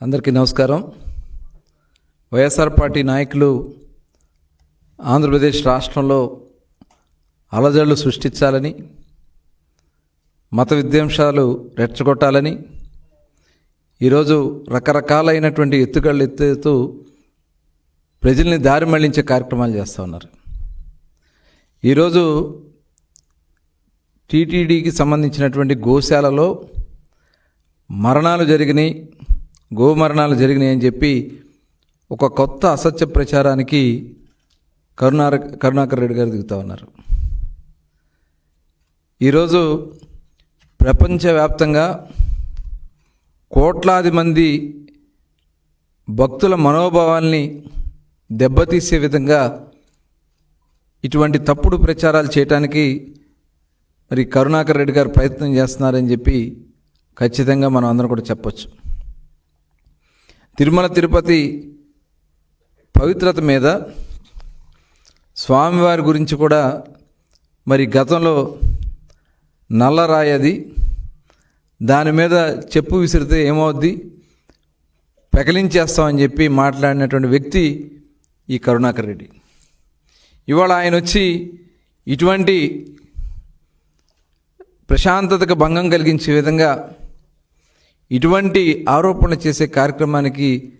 అందరికీ నమస్కారం. వైఎస్ఆర్ పార్టీ నాయకులు ఆంధ్రప్రదేశ్ రాష్ట్రంలో అలజడులు సృష్టించాలని మత విద్వేషాలు రెచ్చగొట్టాలని ఈరోజు రకరకాలైనటువంటి ఎత్తుగళ్ళు ఎత్తుతూ ప్రజల్ని దారి మళ్ళించే కార్యక్రమాలు చేస్తూ ఉన్నారు. ఈరోజు టీటీడీకి సంబంధించినటువంటి గోశాలలో మరణాలు జరిగినాయి. గోమరణాలు జరిగినాయని జరిగినాయి అని చెప్పి ఒక కొత్త అసత్య ప్రచారానికి కరుణార కరుణాకర్ రెడ్డి గారు దిగుతూ ఉన్నారు. ఈరోజు ప్రపంచవ్యాప్తంగా కోట్లాది మంది భక్తుల మనోభావాల్ని దెబ్బతీసే విధంగా ఇటువంటి తప్పుడు ప్రచారాలు చేయటానికి మరి కరుణాకర్ రెడ్డి గారు ప్రయత్నం చేస్తున్నారని చెప్పి ఖచ్చితంగా మనం అందరం కూడా చెప్పొచ్చు. తిరుమల తిరుపతి పవిత్రత మీద స్వామివారి గురించి కూడా మరి గతంలో నల్లరాయది దాని మీద చెప్పు విసిరితే ఏమవుద్ది? పెకలించేస్తామని చెప్పి మాట్లాడినటువంటి వ్యక్తి ఈ కరుణాకర్ రెడ్డి. ఇవాళ ఆయన వచ్చి ఇటువంటి ప్రశాంతతకు భంగం కలిగించే విధంగా ఇటువంటి ఆరోపణలు చేసే కార్యక్రమానికి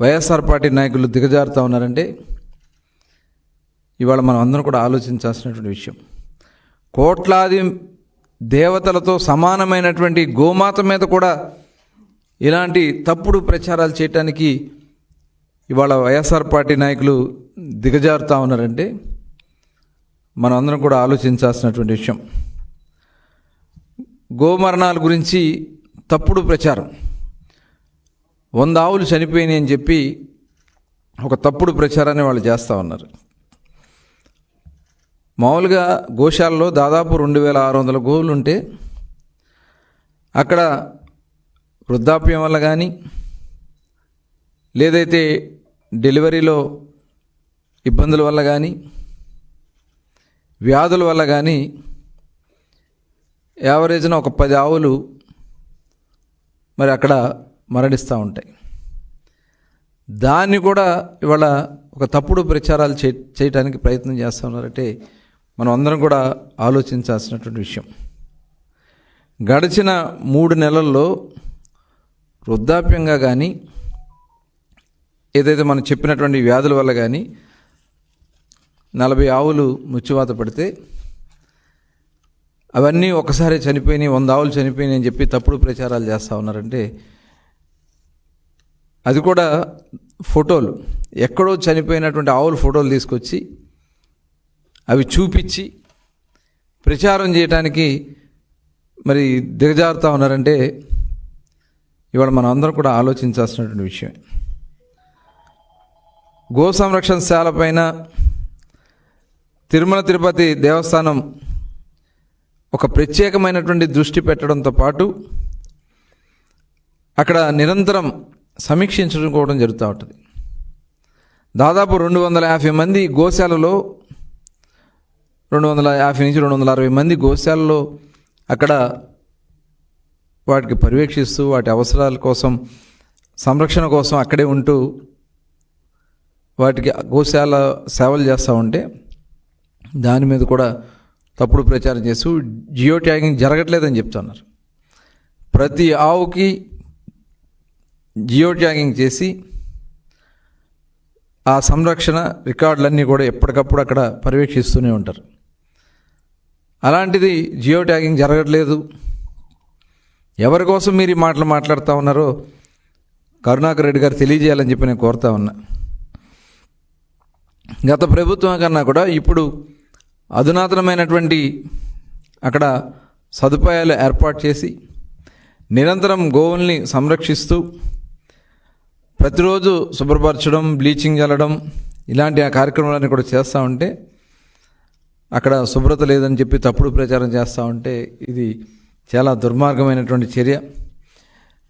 వైఎస్ఆర్ పార్టీ నాయకులు దిగజారుతూ ఉన్నారంటే ఇవాళ మనం అందరం కూడా ఆలోచించాల్సినటువంటి విషయం. కోట్లాది దేవతలతో సమానమైనటువంటి గోమాత మీద కూడా ఇలాంటి తప్పుడు ప్రచారాలు చేయటానికి ఇవాళ వైఎస్ఆర్ పార్టీ నాయకులు దిగజారుతూ ఉన్నారంటే మనం అందరం కూడా ఆలోచించాల్సినటువంటి విషయం. గోమరణాల గురించి తప్పుడు ప్రచారం. వంద ఆవులు చనిపోయినాయి అని చెప్పి ఒక తప్పుడు ప్రచారాన్ని వాళ్ళు చేస్తూ ఉన్నారు. మామూలుగా గోశాలలో దాదాపు రెండు వేల ఆరు వందల గోవులు ఉంటే అక్కడ వృద్ధాప్యం వల్ల కానీ లేదైతే డెలివరీలో ఇబ్బందుల వల్ల కానీ వ్యాధుల వల్ల కానీ యావరేజ్న ఒక పది ఆవులు మరి అక్కడ మరణిస్తూ ఉంటాయి. దాన్ని కూడా ఇవాళ ఒక తప్పుడు ప్రచారాలు చే చేయడానికి ప్రయత్నం చేస్తూ ఉన్నారంటే మనం అందరం కూడా ఆలోచించాల్సినటువంటి విషయం. గడిచిన మూడు నెలల్లో వృద్ధాప్యంగా కానీ ఏదైతే మనం చెప్పినటువంటి వ్యాధుల వల్ల కానీ నలభై ఆవులు ముచ్చివాత పడితే అవన్నీ ఒకసారి చనిపోయినాయి వంద ఆవులు చనిపోయినాయి అని చెప్పి తప్పుడు ప్రచారాలు చేస్తూ ఉన్నారంటే అది కూడా ఫోటోలు. ఎక్కడో చనిపోయినటువంటి ఆవుల ఫోటోలు తీసుకొచ్చి అవి చూపించి ప్రచారం చేయడానికి మరి దిగజారుతూ ఉన్నారంటే ఇవాళ మనం అందరం కూడా ఆలోచించాల్సినటువంటి విషయం గో సంరక్షణ శాల పైన తిరుమల తిరుపతి దేవస్థానం ఒక ప్రత్యేకమైనటువంటి దృష్టి పెట్టడంతో పాటు అక్కడ నిరంతరం సమీక్షించుకోవడం జరుగుతూ ఉంటుంది. దాదాపు రెండు వందల యాభై మంది గోశాలలో రెండు వందల యాభై నుంచి రెండు వందల అరవై మంది గోశాలలో అక్కడ వాటికి పర్యవేక్షిస్తూ వాటి అవసరాల కోసం సంరక్షణ కోసం అక్కడే ఉంటూ వాటికి గోశాల సేవలు చేస్తూ ఉంటే దాని మీద కూడా తప్పుడు ప్రచారం చేస్తూ జియో ట్యాగింగ్ జరగట్లేదని చెప్తున్నారు. ప్రతి ఆవుకి జియో ట్యాగింగ్ చేసి ఆ సంరక్షణ రికార్డులన్నీ కూడా ఎప్పటికప్పుడు అక్కడ పర్యవేక్షిస్తూనే ఉంటారు. అలాంటిది జియో ట్యాగింగ్ జరగట్లేదు. ఎవరి కోసం మీరు ఈ మాటలు మాట్లాడుతూ ఉన్నారో కరుణాకర్ రెడ్డి గారు తెలియజేయాలని చెప్పి నేను కోరుతా ఉన్నా. గత ప్రభుత్వం కన్నా కూడా ఇప్పుడు అధునాతనమైనటువంటి అక్కడ సదుపాయాలు ఏర్పాటు చేసి నిరంతరం గోవుల్ని సంరక్షిస్తూ ప్రతిరోజు శుభ్రపరచడం బ్లీచింగ్ చల్లడం ఇలాంటి ఆ కార్యక్రమాలన్నీ కూడా చేస్తూ ఉంటే అక్కడ శుభ్రత లేదని చెప్పి తప్పుడు ప్రచారం చేస్తూ ఉంటే ఇది చాలా దుర్మార్గమైనటువంటి చర్య.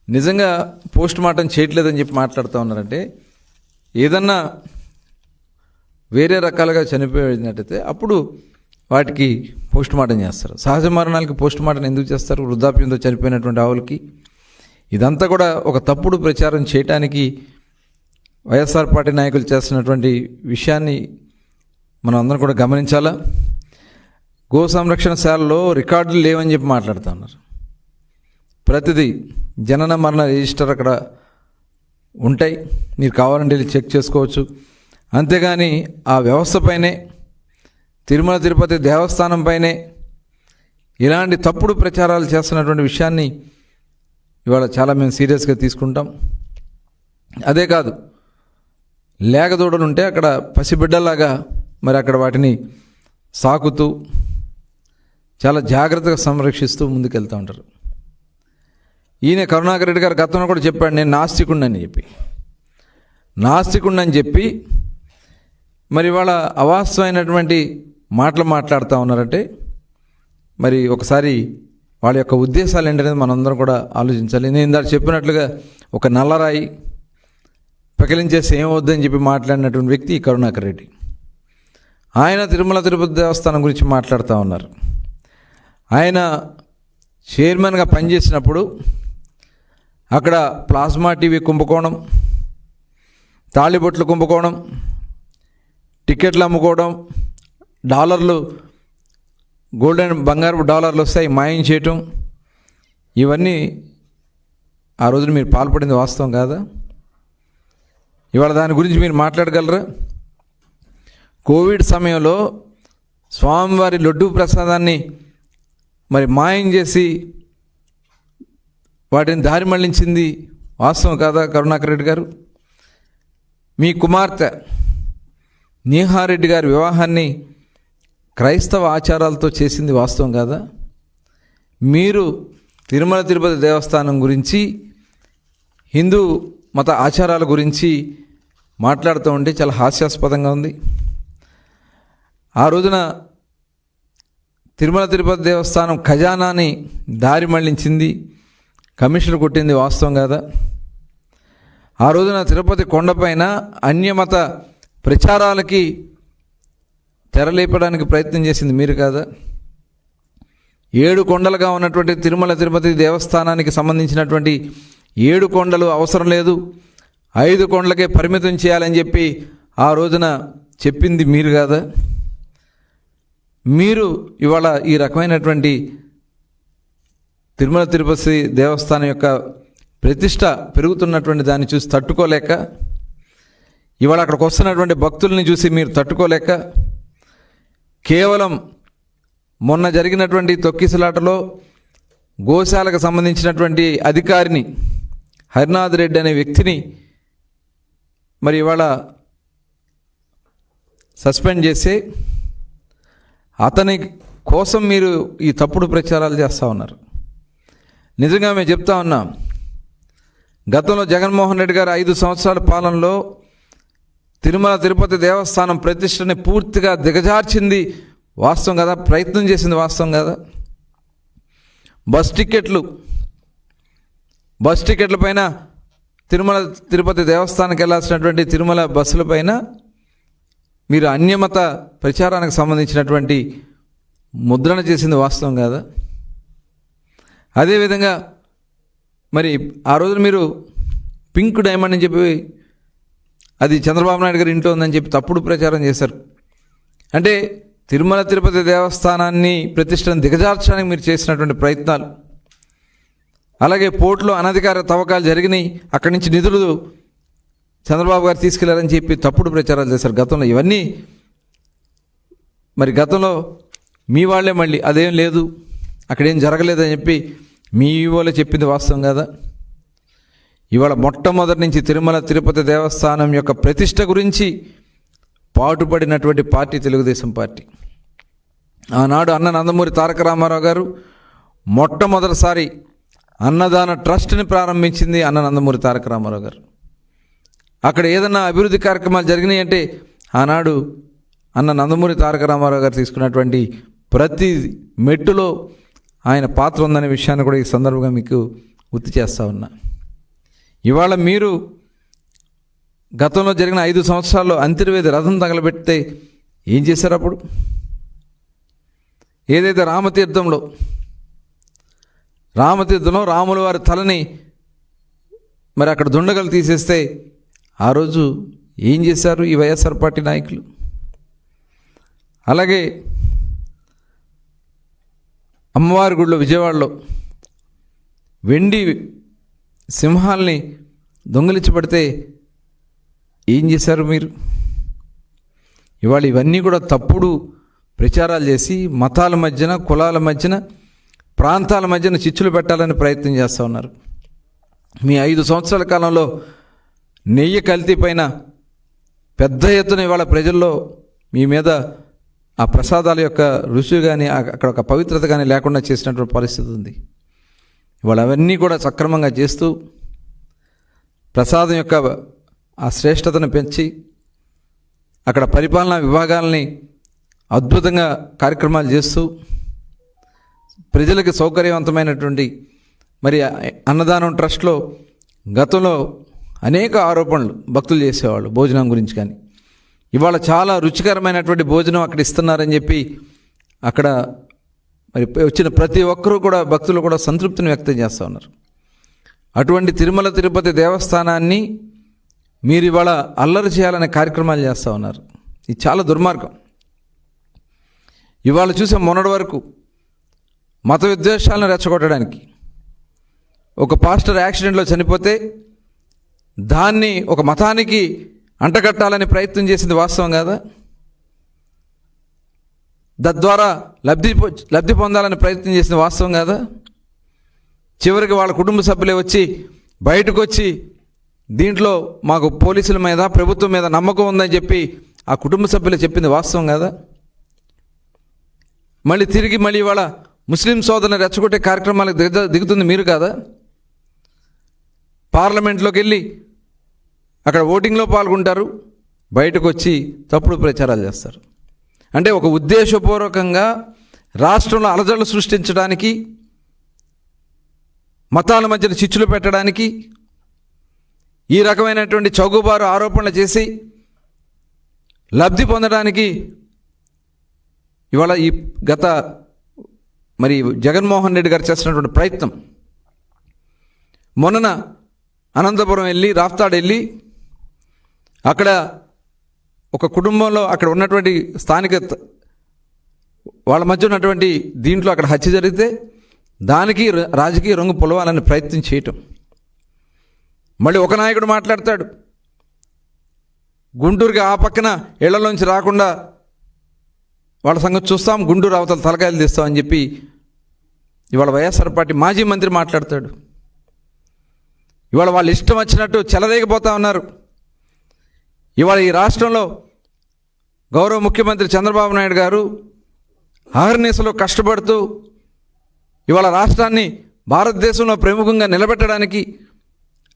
నిజంగా పోస్ట్ మార్టం చేయట్లేదని చెప్పి మాట్లాడుతూ ఉన్నారంటే ఏదన్నా వేరే రకాలుగా చనిపోయినట్టయితే అప్పుడు వాటికి పోస్ట్ మార్టం చేస్తారు. సహజ మరణాలకి పోస్ట్ మార్టం ఎందుకు చేస్తారు? వృద్ధాప్యంతో చనిపోయినటువంటి ఆవులకి. ఇదంతా కూడా ఒక తప్పుడు ప్రచారం చేయటానికి వైఎస్ఆర్ పార్టీ నాయకులు చేస్తున్నటువంటి విషయాన్ని మనం అందరం కూడా గమనించాలా? గో సంరక్షణ శాలలో రికార్డులు లేవని చెప్పి మాట్లాడుతున్నారు ప్రతిదీ జనన మరణ రిజిస్టర్ అక్కడ ఉంటాయి. మీరు కావాలంటే వెళ్ళి చెక్ చేసుకోవచ్చు. అంతేగాని ఆ వ్యవస్థపైనే తిరుమల తిరుపతి దేవస్థానం పైనే ఇలాంటి తప్పుడు ప్రచారాలు చేస్తున్నటువంటి విషయాన్ని ఇవాళ చాలా మేము సీరియస్గా తీసుకుంటాం. అదే కాదు లేగదూడలుంటే అక్కడ పసిబిడ్డలాగా మరి అక్కడ వాటిని సాకుతూ చాలా జాగ్రత్తగా సంరక్షిస్తూ ముందుకెళ్తూ ఉంటారు. ఈయన కరుణాకర్ రెడ్డి గారు గతంలో కూడా చెప్పాడు నేను నాస్తికుండని చెప్పి. నాస్తికుండని చెప్పి మరి ఇవాళ అవాస్తవమైనటువంటి మాటలు మాట్లాడుతూ ఉన్నారంటే మరి ఒకసారి వాళ్ళ యొక్క ఉద్దేశాలు ఏంటనేది మనందరం కూడా ఆలోచించాలి. నేను ఇందాక చెప్పినట్లుగా ఒక నల్లరాయి ప్రకలించేసి ఏమవుద్దని చెప్పి మాట్లాడినటువంటి వ్యక్తి కరుణాకర్ రెడ్డి. ఆయన తిరుమల తిరుపతి దేవస్థానం గురించి మాట్లాడుతూ ఉన్నారు. ఆయన చైర్మన్గా పనిచేసినప్పుడు అక్కడ ప్లాస్మా టీవీ కుంభకోణం తాళిబొట్లు కుంభకోణం టికెట్లు అమ్ముకోవడం డాలర్లు గోల్డెన్ బంగారు డాలర్లు వస్తాయి మాయం చేయటం. ఇవన్నీ ఆ రోజున మీరు పాల్పడింది వాస్తవం కాదా? ఇవాళ దాని గురించి మీరు మాట్లాడగలరా? కోవిడ్ సమయంలో స్వామివారి లడ్డూ ప్రసాదాన్ని మరి మాయం చేసి వాటిని దారి మళ్ళించింది వాస్తవం కాదా కరుణాకర్ రెడ్డి గారు? మీ కుమార్తె నీహారెడ్డి గారి వివాహాన్ని క్రైస్తవ ఆచారాలతో చేసింది వాస్తవం కాదా? మీరు తిరుమల తిరుపతి దేవస్థానం గురించి హిందూ మత ఆచారాల గురించి మాట్లాడుతూ ఉంటే చాలా హాస్యాస్పదంగా ఉంది. ఆ రోజున తిరుమల తిరుపతి దేవస్థానం ఖజానాని దారి మళ్ళించింది కమిషన్ కొట్టింది వాస్తవం కాదా? ఆ రోజున తిరుపతి కొండపైన అన్యమత ప్రచారాలకి తెరలేపడానికి ప్రయత్నం చేసింది మీరు కాదా? ఏడు కొండలుగా ఉన్నటువంటి తిరుమల తిరుపతి దేవస్థానానికి సంబంధించినటువంటి ఏడు కొండలు అవసరం లేదు. ఐదు కొండలకే పరిమితం చేయాలని చెప్పి ఆ రోజున చెప్పింది మీరు కాదా? మీరు ఇవాళ ఈ రకమైనటువంటి తిరుమల తిరుపతి దేవస్థానం యొక్క ప్రతిష్ట పెరుగుతున్నటువంటి దాన్ని చూసి తట్టుకోలేక ఇవాళ అక్కడికి వస్తున్నటువంటి భక్తుల్ని చూసి మీరు తట్టుకోలేక కేవలం మొన్న జరిగినటువంటి తొక్కిసలాటలో గోశాలకు సంబంధించినటువంటి అధికారిని హరినాథ్ రెడ్డి అనే వ్యక్తిని మరి ఇవాళ సస్పెండ్ చేసి అతని కోసం మీరు ఈ తప్పుడు ప్రచారాలు చేస్తూ ఉన్నారు. నిజంగా మేము చెప్తా ఉన్నాం గతంలో జగన్మోహన్ రెడ్డి గారు ఐదు సంవత్సరాల పాలనలో తిరుమల తిరుపతి దేవస్థానం ప్రతిష్టని పూర్తిగా దిగజార్చింది. వాస్తవం కదా? ప్రయత్నం చేసింది వాస్తవం కదా? బస్ టికెట్లు బస్ టికెట్ల పైన తిరుమల తిరుపతి దేవస్థానానికి వెళ్ళాల్సినటువంటి తిరుమల బస్సుల పైన మీరు అన్యమత ప్రచారానికి సంబంధించినటువంటి ముద్రణ చేసింది వాస్తవం కాదా? అదేవిధంగా మరి ఆ రోజున మీరు పింక్ డైమండ్ అని చెప్పి అది చంద్రబాబు నాయుడు గారి ఇంట్లో ఉందని చెప్పి తప్పుడు ప్రచారం చేశారు. అంటే తిరుమల తిరుపతి దేవస్థానాన్ని ప్రతిష్టను దిగజార్చడానికి మీరు చేసినటువంటి ప్రయత్నాలు అలాగే పోర్టులో అనధికార తవ్వకాలు జరిగినాయి అక్కడి నుంచి నిధులు చంద్రబాబు గారు తీసుకెళ్ళారని చెప్పి తప్పుడు ప్రచారాలు చేశారు గతంలో. ఇవన్నీ మరి గతంలో మీ వాళ్ళే మళ్ళీ అదేం లేదు అక్కడేం జరగలేదని చెప్పి మీ వాళ్ళే చెప్పింది వాస్తవం కదా? ఇవాళ మొట్టమొదటి నుంచి తిరుమల తిరుపతి దేవస్థానం యొక్క ప్రతిష్ట గురించి పాటుపడినటువంటి పార్టీ తెలుగుదేశం పార్టీ. ఆనాడు అన్న నందమూరి తారక రామారావు గారు మొట్టమొదటిసారి అన్నదాన ట్రస్ట్ని ప్రారంభించింది అన్న నందమూరి తారక రామారావు గారు. అక్కడ ఏదన్నా అభివృద్ధి కార్యక్రమాలు జరిగినాయి అంటే ఆనాడు అన్న నందమూరి తారక రామారావు గారు తీసుకున్నటువంటి ప్రతి మెట్టులో ఆయన పాత్ర ఉందనే విషయాన్ని కూడా ఈ సందర్భంగా మీకు గుర్తు చేస్తా ఉన్నా. ఇవాళ మీరు గతంలో జరిగిన ఐదు సంవత్సరాల్లో అంతర్వేది రథం తగలబెడితే ఏం చేశారు అప్పుడు? ఏదైతే రామతీర్థంలో రామతీర్థంలో రాముల వారి తలని మరి అక్కడ దుండగలు తీసేస్తే ఆ రోజు ఏం చేశారు ఈ వైఎస్ఆర్ పార్టీ నాయకులు? అలాగే అమ్మవారి గుడిలో విజయవాడలో వెండి సింహాల్ని దొంగిలించబడితే ఏం చేశారు మీరు? ఇవాళ ఇవన్నీ కూడా తప్పుడు ప్రచారాలు చేసి మతాల మధ్యన కులాల మధ్యన ప్రాంతాల మధ్యన చిచ్చులు పెట్టాలని ప్రయత్నం చేస్తూ ఉన్నారు. మీ ఐదు సంవత్సరాల కాలంలో నెయ్యి కల్తీ పైన పెద్ద ఎత్తున ఇవాళ ప్రజల్లో మీ మీద ఆ ప్రసాదాల యొక్క రుచి కానీ అక్కడ ఒక పవిత్రత కానీ లేకుండా చేసినటువంటి పరిస్థితి ఉంది. ఇవాళ అవన్నీ కూడా సక్రమంగా చేస్తూ ప్రసాదం యొక్క ఆ శ్రేష్టతను పెంచి అక్కడ పరిపాలనా విభాగాలని అద్భుతంగా కార్యక్రమాలు చేస్తూ ప్రజలకు సౌకర్యవంతమైనటువంటి మరి అన్నదానం ట్రస్ట్లో గతంలో అనేక ఆరోపణలు భక్తులు చేసేవాళ్ళు భోజనం గురించి కానీ. ఇవాళ చాలా రుచికరమైనటువంటి భోజనం అక్కడ ఇస్తున్నారని చెప్పి అక్కడ మరి వచ్చిన ప్రతి ఒక్కరూ కూడా భక్తులు కూడా సంతృప్తిని వ్యక్తం చేస్తూ ఉన్నారు. అటువంటి తిరుమల తిరుపతి దేవస్థానాన్ని మీరు ఇవాళ అల్లరి చేయాలనే కార్యక్రమాలు చేస్తూ ఉన్నారు. ఇది చాలా దుర్మార్గం. ఇవాళ చూసే మొన్నటి వరకు మత విద్వేషాలను రెచ్చగొట్టడానికి ఒక పాస్టర్ యాక్సిడెంట్లో చనిపోతే దాన్ని ఒక మతానికి అంటగట్టాలని ప్రయత్నం చేసింది వాస్తవం కాదా? తద్వారా లబ్ధి పొ- లబ్ధి పొందాలని ప్రయత్నం చేసింది వాస్తవం కాదా? చివరికి వాళ్ళ కుటుంబ సభ్యులే వచ్చి బయటకు వచ్చి దీంట్లో మాకు పోలీసుల మీద ప్రభుత్వం మీద నమ్మకం ఉందని చెప్పి ఆ కుటుంబ సభ్యులు చెప్పింది వాస్తవం కదా? మళ్ళీ తిరిగి మళ్ళీ ఇవాళ ముస్లిం సోదరుని రెచ్చగొట్టే కార్యక్రమాలకు దిగ దిగుతుంది మీరు కాదా? పార్లమెంట్లోకి వెళ్ళి అక్కడ ఓటింగ్లో పాల్గొంటారు బయటకు వచ్చి తప్పుడు ప్రచారాలు చేస్తారు. అంటే ఒక ఉద్దేశపూర్వకంగా రాష్ట్రంలో అలజడులు సృష్టించడానికి మతాల మధ్యన చిచ్చులు పెట్టడానికి ఈ రకమైనటువంటి చౌగుబారు ఆరోపణలు చేసి లబ్ధి పొందడానికి ఇవాళ ఈ గత మరి జగన్మోహన్ రెడ్డి గారు చేస్తున్నటువంటి ప్రయత్నం. మొన్నన అనంతపురం వెళ్ళి రాఫ్తాడ్ వెళ్ళి అక్కడ ఒక కుటుంబంలో అక్కడ ఉన్నటువంటి స్థానిక వాళ్ళ మధ్య ఉన్నటువంటి దీంట్లో అక్కడ హత్య జరిగితే దానికి రాజకీయ రంగు పొలవాలని ప్రయత్నం చేయటం. మళ్ళీ ఒక నాయకుడు మాట్లాడతాడు. గుంటూరుకి ఆ పక్కన ఇళ్ళలోంచి రాకుండా వాళ్ళ సంగతి చూస్తాం గుంటూరు అవతల తలకాయలు తీస్తాం అని చెప్పి ఇవాళ వైఎస్ఆర్ పార్టీ మాజీ మంత్రి మాట్లాడతాడు. ఇవాళ వాళ్ళు ఇష్టం వచ్చినట్టు చెలరేగిపోతా ఉన్నారు. ఇవాళ ఈ రాష్ట్రంలో గౌరవ ముఖ్యమంత్రి చంద్రబాబు నాయుడు గారు అహర్నిశలో కష్టపడుతూ ఇవాళ రాష్ట్రాన్ని భారతదేశంలో ప్రముఖంగా నిలబెట్టడానికి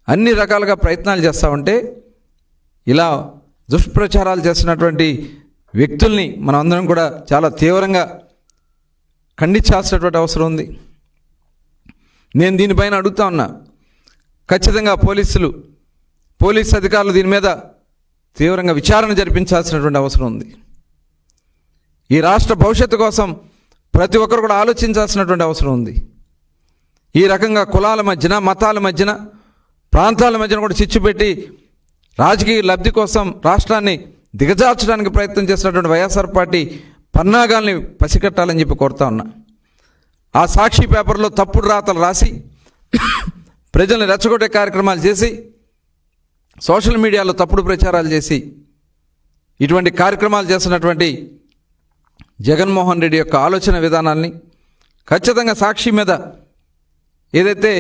అన్ని రకాలుగా ప్రయత్నాలు చేస్తూ ఉంటే ఇలా దుష్ప్రచారాలు చేస్తున్నటువంటి వ్యక్తుల్ని మనం అందరం కూడా చాలా తీవ్రంగా ఖండించాల్సినటువంటి అవసరం ఉంది. నేను దీనిపైన అడుగుతా ఉన్నా ఖచ్చితంగా పోలీసులు పోలీస్ అధికారులు దీని మీద తీవ్రంగా విచారణ జరిపించాల్సినటువంటి అవసరం ఉంది. ఈ రాష్ట్ర భవిష్యత్తు కోసం ప్రతి ఒక్కరు కూడా ఆలోచించాల్సినటువంటి అవసరం ఉంది. ఈ రకంగా కులాల మధ్యన మతాల మధ్యన ప్రాంతాల మధ్యన కూడా చిచ్చు పెట్టి రాజకీయ లబ్ధి కోసం రాష్ట్రాన్ని దిగజార్చడానికి ప్రయత్నం చేసినటువంటి వైఎస్ఆర్ పార్టీ పన్నాగాల్ని పసికట్టాలని చెప్పి కోరుతా ఉన్నా. ఆ సాక్షి పేపర్లో తప్పుడు రాతలు రాసి ప్రజల్ని రెచ్చగొట్టే కార్యక్రమాలు చేసి సోషల్ మీడియాలో తప్పుడు ప్రచారాలు చేసి ఇటువంటి కార్యక్రమాలు చేస్తున్నటువంటి జగన్మోహన్ రెడ్డి యొక్క ఆలోచన విధానాల్ని ఖచ్చితంగా సాక్షి మీద ఏదైతే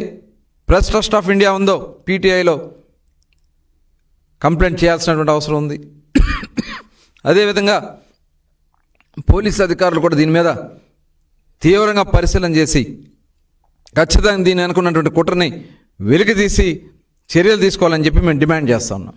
ప్రెస్ ట్రస్ట్ ఆఫ్ ఇండియా ఉందో పీటీఐలో కంప్లైంట్ చేయాల్సినటువంటి అవసరం ఉంది. అదేవిధంగా పోలీస్ అధికారులు కూడా దీని మీద తీవ్రంగా పరిశీలన చేసి ఖచ్చితంగా దీన్ని అనుకున్నటువంటి కుట్రని వెలికి తీసి చర్యలు తీసుకోవాలని చెప్పి మేము డిమాండ్ చేస్తున్నాం